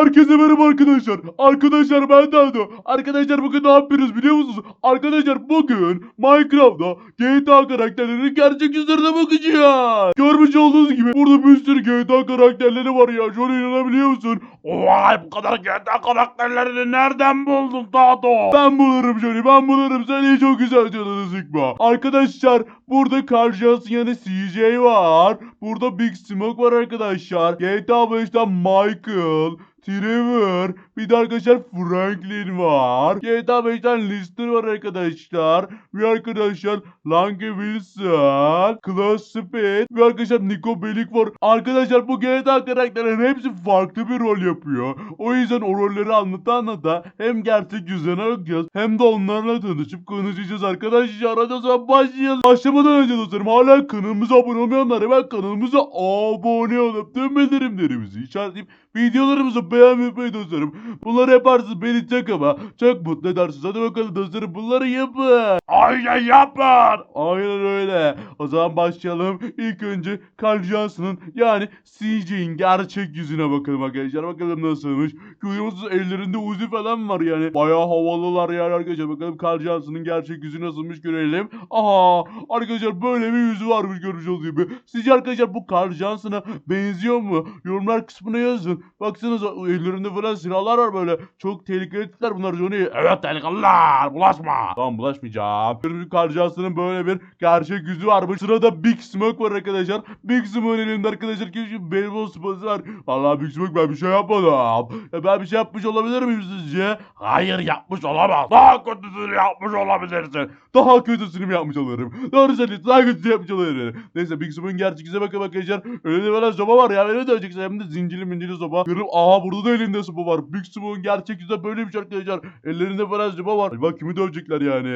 Herkese merhaba arkadaşlar. Arkadaşlar ben Dado. Arkadaşlar bugün ne yapıyoruz biliyor musunuz? Arkadaşlar bugün Minecraft'ta GTA karakterlerinin gerçek yüzlerine bakacağız. Görmüş olduğunuz gibi burada bir sürü GTA karakterleri var ya. Şöyle inanabiliyor musun? Vay bu kadar GTA karakterlerini nereden buldun Dado? Ben bulurum Johnny ben bulurum. Sen iyi çok güzel canını sıkma. Arkadaşlar burada karşıyasın yani CJ var. Burada Big Smoke var arkadaşlar. GTA 5'ten Michael. Trevor, bir de arkadaşlar Franklin var. GTA 5'ten Lister var arkadaşlar. Ve arkadaşlar Lange Wilson, Klaus Speed ve arkadaşlar Nico Bellic var. Arkadaşlar bu GTA karakterlerin hepsi farklı bir rol yapıyor. O yüzden o rolleri anlata anlata hem gerçek yüzlerine bakacağız hem de onlarla tanışıp konuşacağız arkadaşlar. Hadi o zaman başlayalım. Başlamadan önce dostlarım hala kanalımıza abone olmayanlar hemen kanalımıza abone olup tüm bildirimlerimizi işaretleyip videolarımızı beğenmeyi unutmayın dostlarım. Bunları yaparsınız beni çok ama çok mutlu edersiniz. Hadi bakalım dostlarım bunları yapın. Aynen yapın. Aynen öyle. O zaman başlayalım. İlk önce Carl Johnson'ın yani CJ'in gerçek yüzüne bakalım arkadaşlar. Bakalım nasılmış. Görüyor musunuz ellerinde uzi falan var yani. Bayağı havalılar yani arkadaşlar. Bakalım Carl Johnson'ın gerçek yüzü nasılmış görelim. Aha arkadaşlar böyle bir yüzü varmış görmüş olduğunuz gibi. Sizce arkadaşlar bu Carl Johnson'a benziyor mu? Yorumlar kısmına yazın. Baksanıza ellerinde falan silahlar var böyle. Çok tehlikeli tipler bunlar Johnny. Evet delikanlılar bulaşma. Tamam bulaşmayacağım. Carl Johnson'ın böyle bir gerçek yüzü varmış. Sırada Big Smoke var arkadaşlar. Big Smoke'un elinde arkadaşlar şu beyzbol sopası var. Vallahi Big Smoke ben bir şey yapmadım. Ya ben bir şey yapmış olabilir miyim sizce? Hayır yapmış olamaz. Daha kötüsünü yapmış olabilirsin. Daha kötüsünü mü yapmış olurum? Doğru söylüyorsun. Daha kötüsünü yapmış olurum. Neyse Big Smoke'un gerçek yüzüne bakın arkadaşlar. Öyle böyle sopa var ya. Öyle döveceksin. Hem de zincirli mincirli sopa. Görüyorum. Aha burada da elinde sopa var. Big Smoke'un gerçek yüzü böyleymiş arkadaşlar. Ellerinde falan sopa var. Bak kimi dövecekler yani.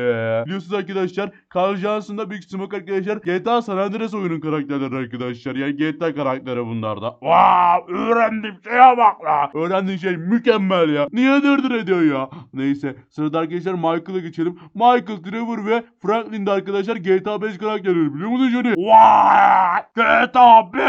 Biliyorsunuz arkadaşlar. Carl Johnson'da Big Smoke arkadaşlar. GTA San Andreas oyunun karakterleri arkadaşlar. Yani GTA karakteri bunlarda. Vay öğrendim şeye bak la. Öğrendiğin şey mükemmel ya. Niye dırdır ediyor ya? Neyse sırada arkadaşlar Michael'a geçelim. Michael, Trevor ve Franklin de arkadaşlar GTA 5 karakterleri biliyor musun Johnny? Vay GTA 5.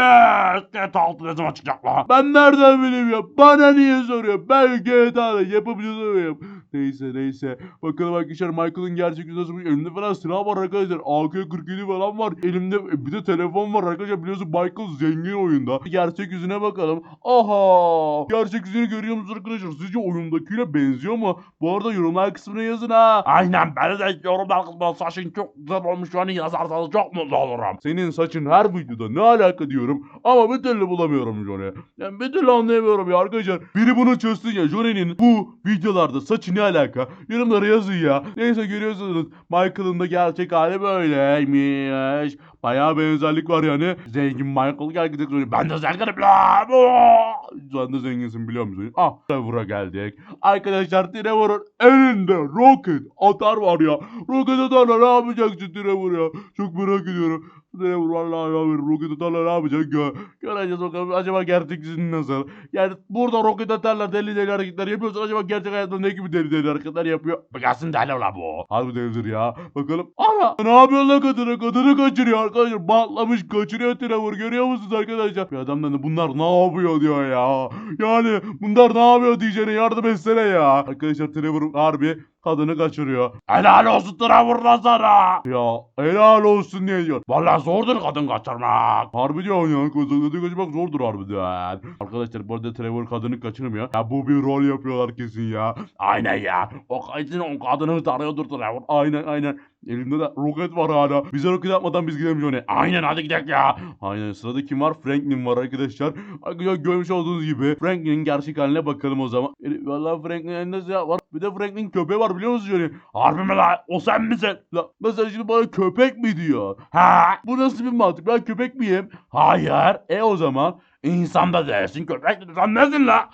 GTA 6 ne zaman çıkacak la? Ben nereden bileyim ya? Bana niye soruyor? Ben GTA'da yapabiliyorum. Neyse neyse. Bakalım arkadaşlar Michael'ın gerçek yüzü nasıl? Elinde falan silah var arkadaşlar. AK-47 falan var. Elimde e, bir de telefon var arkadaşlar. Biliyorsun Michael zengin oyunda. Gerçek yüzüne bakalım. Aha! Gerçek yüzünü görüyor musunuz arkadaşlar? Sizce oyundakiyle benziyor mu? Bu arada yorumlar kısmına yazın ha. Aynen beni de yorumlar kısmına saçın çok güzel olmuş onu yazarsanız çok mutlu olurum. Senin saçın her videoda ne alaka diyorum ama bir türlü bulamıyorum Johnny. Yani bir türlü anlayamıyorum ya arkadaşlar. Biri bunu çözsün ya Johnny'nin bu videolarda saçı ne alaka? Yorumlara yazın ya. Neyse görüyorsunuz Michael'ın da gerçek hali böyleymiş. Bayağı benzerlik var yani. Zengin Michael gel Johnny. Ben de zenginim la. Oo. sen de zenginsin biliyor musun? Ah Trevor'a geldik. Arkadaşlar Trevor'un elinde roket atar var ya. Roket atarla ne yapacaksın Trevor ya? Çok merak ediyorum. Trevor vallahi ya bir roket atarla ne yapacak ya? Göreceğiz bakalım acaba gerçek yüzün nasıl? Yani burada roket atarla deli deli hareketler yapıyorsun. Acaba gerçek hayatta ne gibi deli deli hareketler yapıyor? Bu gelsin deli la bu. Harbi delidir ya. Bakalım. Ana ne yapıyor lan kadını? Kadını kaçırıyor arkadaşlar. Batlamış kaçırıyor Trevor. Görüyor musunuz arkadaşlar? Bir adam da bunlar ne yapıyor diyor ya. Yani bunlar ne yapıyor diyeceğine yardım etsene ya. Arkadaşlar Trevor harbi kadını kaçırıyor. Helal olsun Trevor sana. Ya helal olsun diye diyor. Vallahi zordur kadın kaçırmak. Harbi diyor ya. Kadını kaçırmak zordur harbiden. Arkadaşlar bu arada Trevor kadını kaçırmıyor. Ya bu bir rol yapıyorlar kesin ya. Aynen ya. O kadın o kadını tarıyordur Trevor. Aynen aynen. Elinde de roket var hala. Bize roket atmadan biz gidelim Johnny. Aynen hadi gidelim ya. Aynen sırada kim var? Franklin var arkadaşlar. Arkadaşlar görmüş olduğunuz gibi Franklin'in gerçek haline bakalım o zaman. E, Vallahi Franklin'in elinde silah var. Bir de Franklin köpeği var biliyor musunuz Johnny? Harbi mi la? O sen misin? La, mesela şimdi bana köpek mi diyor? Ha? Bu nasıl bir mantık? Ben köpek miyim? Hayır. E o zaman İnsan da değilsin köpek de sen nesin la?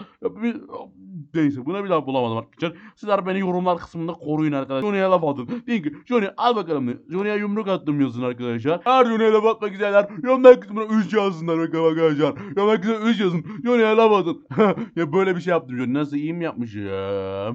Neyse buna bir laf bulamadım arkadaşlar. Sizler beni yorumlar kısmında koruyun arkadaşlar. Johnny'ye laf atın. Deyin Johnny al bakalım. diye. Johnny'ye yumruk attım yazın arkadaşlar. Her Johnny'ye laf atmak isteyenler yorumlar kısmına 3 yazsınlar bakalım arkadaşlar. Yorumlar kısmına 3 yazın. Johnny'ye laf atın. ya böyle bir şey yaptım Johnny. Nasıl iyi mi yapmışım?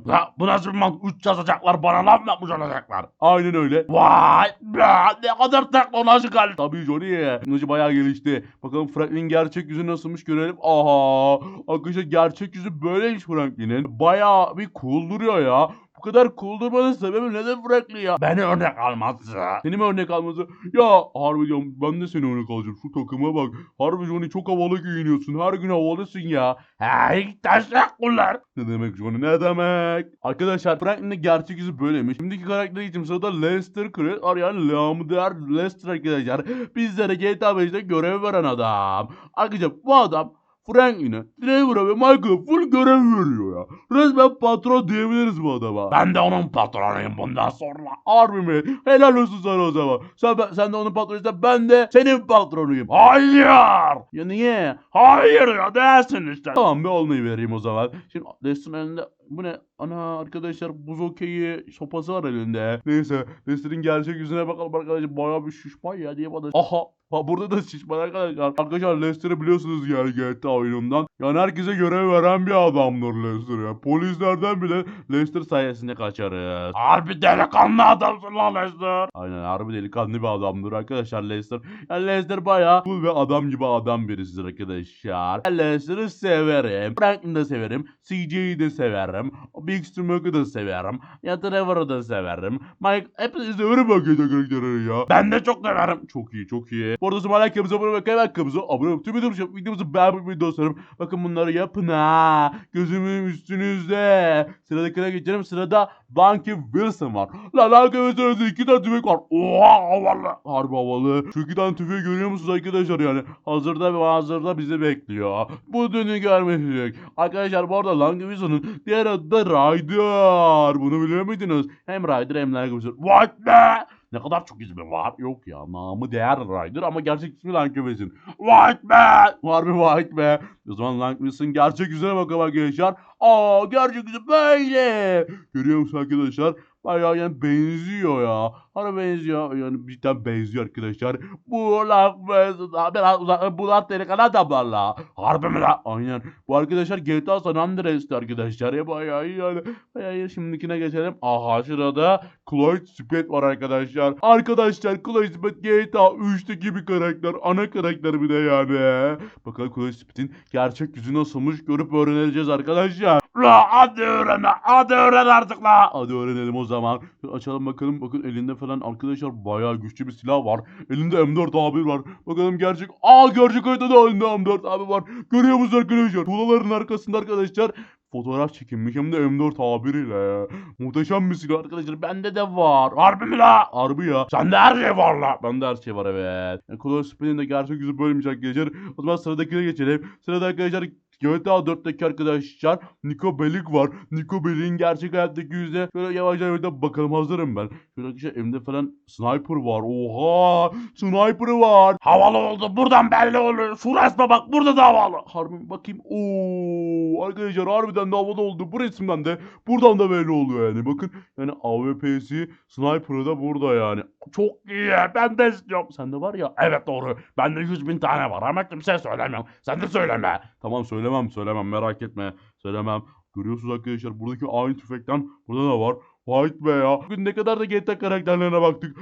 La bu nasıl bir mantık? Üç yazacaklar bana laf mı yapmış olacaklar? Aynen öyle. Vay be ne kadar teknolojik hal. Tabii Johnny. Teknoloji bayağı gelişti. Bakalım Franklin'in gerçek yüzü nasılmış görelim. Aha. Arkadaşlar gerçek yüzü böyleymiş Franklin'in. Bayağı bir cool duruyor ya. Bu kadar cool durmanın sebebi neden Franklin ya? Beni örnek almazsa. Seni mi örnek alması? Ya harbi diyorum ben de seni örnek alacağım. Şu takıma bak. Harbi Johnny çok havalı giyiniyorsun. Her gün havalısın ya. Hey teşekkürler. Ne demek Johnny ne demek? Arkadaşlar Franklin'in gerçek yüzü böyleymiş. Şimdiki karakter için sırada Lester Chris arayan Lamder Lester arkadaşlar. Bizlere GTA 5'te görev veren adam. Arkadaşlar bu adam Franklin'e, Trevor'a ve Michael'a full görev veriyor ya. Resmen patron diyebiliriz bu adama. Ben de onun patronuyum bundan sonra. Harbi mi? Helal olsun sana o zaman. Sen, ben- sen de onun patronuysan ben de senin patronuyum. Hayır. Ya niye? Hayır ya değilsin işte. Tamam bir olmayı vereyim o zaman. Şimdi Lester'ın elinde bu ne? Ana arkadaşlar buz okeyi sopası var elinde. Neyse Lester'ın gerçek yüzüne bakalım arkadaşlar. Bayağı bir şişman ya diye bana. Aha. Ha burada da şişman arkadaşlar. Arkadaşlar Lester'ı biliyorsunuz yani GTA oyunundan. Yani herkese görev veren bir adamdır Lester ya. Polislerden bile Lester sayesinde kaçarız. Harbi delikanlı adamsın lan Lester. Aynen harbi delikanlı bir adamdır arkadaşlar Lester. Yani Lester bayağı cool ve adam gibi adam birisidir arkadaşlar. Lester'ı severim. Franklin'i de severim. CJ'yi de severim. Big Smoke'u da severim. Ya Trevor'ı da severim. Mike hepsini severim arkadaşlar ya. Ben de çok severim. Çok iyi çok iyi. Bu arada zaman like abone olmayı kanalımıza abone olmayı. Tüm videomuzu, videomuzu beğenmeyi dostlarım. Bakın bunları yapın ha. Gözümün üstünüzde. Sıradakine geçelim. Sırada Donkey Wilson var. La Donkey Wilson'da iki tane tüfek var. Oha havalı. Harbi havalı. Şu iki tane tüfeği görüyor musunuz arkadaşlar yani? Hazırda ve hazırda bizi bekliyor. Bu dünü görmeyecek. Arkadaşlar bu arada Donkey Wilson'ın diğer adı da Ryder. Bunu biliyor muydunuz? Hem Ryder hem Wilson. What be? Ne kadar çok ismi var. Yok ya namı değer Ryder ama gerçek ismi Wilson. What be? Harbi white be. O zaman Wilson gerçek yüzüne bakalım arkadaşlar. Aa gerçek yüzü böyle. Görüyor musun arkadaşlar? Bayağı yani benziyor ya. Hani benziyor. Yani cidden benziyor arkadaşlar. Bu Lang Wilson biraz uzak bulat delikanlı adamlarla. Harbi mi lan? Aynen. Bu arkadaşlar GTA San Andreas'te arkadaşlar. Ya bayağı iyi yani. Bayağı iyi. Şimdikine geçelim. Aha şurada Cloyd Spade var arkadaşlar. Arkadaşlar Cloyd Spade GTA 3'teki bir karakter. Ana karakter bir de yani. Bakalım Cloyd Spade'in gerçek yüzü nasılmış görüp öğreneceğiz arkadaşlar. La hadi öğren hadi öğren artık la. Hadi öğrenelim o zaman. Açalım bakalım. Bakın elinde falan arkadaşlar bayağı güçlü bir silah var. Elinde M4 abi var. Bakalım gerçek. Aa gerçek hayatta da elinde M4 abi var. Görüyor musunuz arkadaşlar? Tuğlaların arkasında arkadaşlar. Fotoğraf çekinmiş hem de M4 A1 ile. Muhteşem bir silah arkadaşlar. Bende de var. Harbi mi la? Harbi ya. Sende her şey var la. Bende her şey var evet. Yani Call of Duty'nin de gerçek yüzü böyleymiş arkadaşlar. O zaman sıradakine geçelim. Sırada arkadaşlar GTA 4'teki arkadaşlar Nico Bellic var. Nico Bellic'in gerçek hayattaki yüzüne şöyle yavaş yavaş bakalım hazırım ben. Şöyle arkadaşlar elimde falan sniper var. Oha! Sniper'ı var. Havalı oldu. Buradan belli oluyor. Şu bak. Burada da havalı. Harbi bakayım. Oo arkadaşlar harbiden de havalı oldu. Bu resimden de buradan da belli oluyor yani. Bakın yani AWP'si sniper'ı da burada yani. Çok iyi. Ben de istiyorum. Sende var ya. Evet doğru. Bende 100 bin tane var ama kimseye söylemiyorum. Sen de söyleme. Tamam söylemem söylemem merak etme. Söylemem. Görüyorsunuz arkadaşlar buradaki aynı tüfekten burada da var. White be ya. Bugün ne kadar da GTA karakterlerine baktık.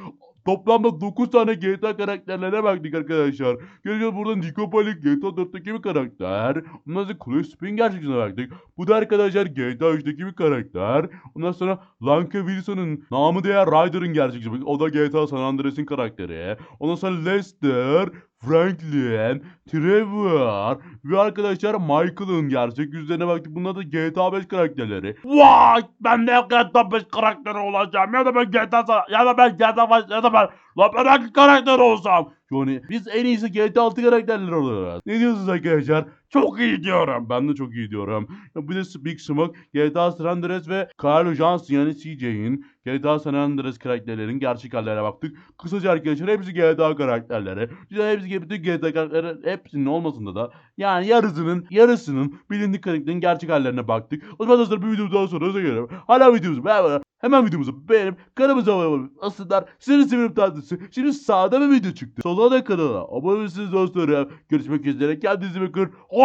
Toplamda 9 tane GTA karakterlerine baktık arkadaşlar. Görüyoruz burada Nico Bellic GTA 4'teki bir karakter. Ondan sonra Chloe Spin gerçekten baktık. Bu da arkadaşlar GTA 3'teki bir karakter. Ondan sonra Lanka Wilson'ın namı değer Ryder'ın gerçek O da GTA San Andreas'in karakteri. Ondan sonra Lester, Franklin, Trevor ve arkadaşlar Michael'ın gerçek yüzlerine baktık. Bunlar da GTA 5 karakterleri. Vay! Ben de GTA 5 karakteri olacağım. Ya da ben GTA ya da ben GTA 5 ya da ben La ben hangi karakter olsam? Yani biz en iyisi GTA 6 karakterleri oluruz. Ne diyorsunuz arkadaşlar? Çok iyi diyorum. Ben de çok iyi diyorum. Ya bir de Big Smoke, GTA San Andreas ve Carlo Johnson yani CJ'in GTA San Andreas karakterlerin gerçek hallerine baktık. Kısaca arkadaşlar hepsi GTA karakterleri. İşte hepsi bütün GTA karakterleri hepsinin olmasında da yani yarısının yarısının bilindik karakterin gerçek hallerine baktık. O zaman dostlar bir videodan sonra size gelelim. Hala videomuzu beğenmeyen hemen videomuzu beğenip kanalımıza abone olmayı asınlar. Seni seviyorum tatlısı. Şimdi sağda bir video çıktı. Solda da kanala abone olursunuz dostlarım. Görüşmek üzere. Kendinize bakın. Hoşçakalın.